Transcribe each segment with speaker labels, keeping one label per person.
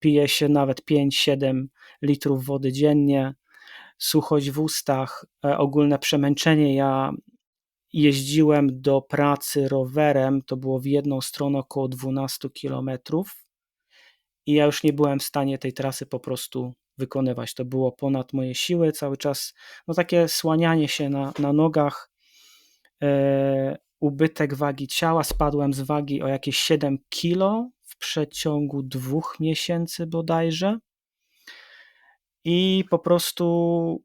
Speaker 1: pije się nawet 5-7 litrów wody dziennie, suchość w ustach, e, ogólne przemęczenie. Ja jeździłem do pracy rowerem, to było w jedną stronę około 12 kilometrów. I ja już nie byłem w stanie tej trasy po prostu wykonywać. To było ponad moje siły, cały czas. No takie słanianie się na, na nogach, e, ubytek wagi ciała, spadłem z wagi o jakieś 7 kilo przeciągu dwóch miesięcy bodajże i po prostu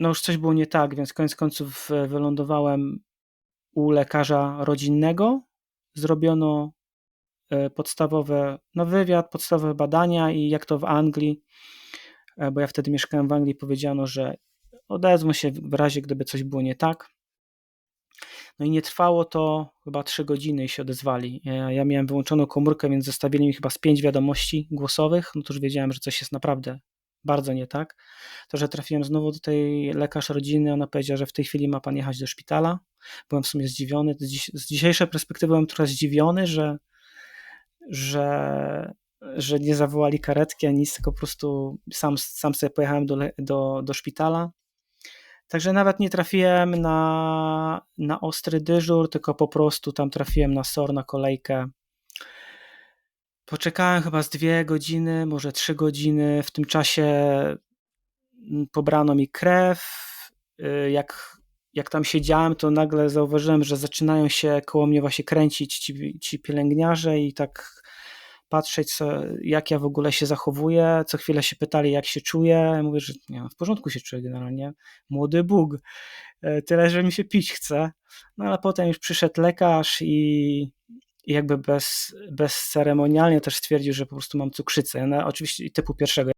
Speaker 1: no już coś było nie tak, więc koniec końców e, wylądowałem u lekarza rodzinnego, zrobiono e, podstawowe, no wywiad, podstawowe badania i jak to w Anglii, e, bo ja wtedy mieszkałem w Anglii, powiedziano, że odezwą się w razie, gdyby coś było nie tak. No i nie trwało to chyba trzy godziny i się odezwali. Ja, miałem wyłączoną komórkę, więc zostawili mi chyba z pięć wiadomości głosowych, no to już wiedziałem, że coś jest naprawdę bardzo nie tak. To, że trafiłem znowu do tej lekarz rodziny, ona powiedziała, że w tej chwili ma pan jechać do szpitala. Byłem w sumie zdziwiony. Z dzisiejszej perspektywy byłem trochę zdziwiony, że, że, że nie zawołali karetki ani nic, tylko po prostu sam, sam sobie pojechałem do, do, do szpitala. Także nawet nie trafiłem na, na ostry dyżur, tylko po prostu tam trafiłem na SOR, na kolejkę Poczekałem chyba z dwie godziny, może trzy godziny. W tym czasie mm, pobrano mi krew. Y, jak, jak tam siedziałem, to nagle zauważyłem, że zaczynają się koło mnie właśnie kręcić ci, ci pielęgniarze i tak patrzeć, co, jak ja w ogóle się zachowuję. Co chwilę się pytali, jak się czuję. Mówię, że nie, w porządku się czuję generalnie. Młody Bóg. Y, tyle, że mi się pić chce. No ale potem już przyszedł lekarz i i jakby bez, bezceremonialnie też stwierdził, że po prostu mam cukrzycę. No, oczywiście typu pierwszego.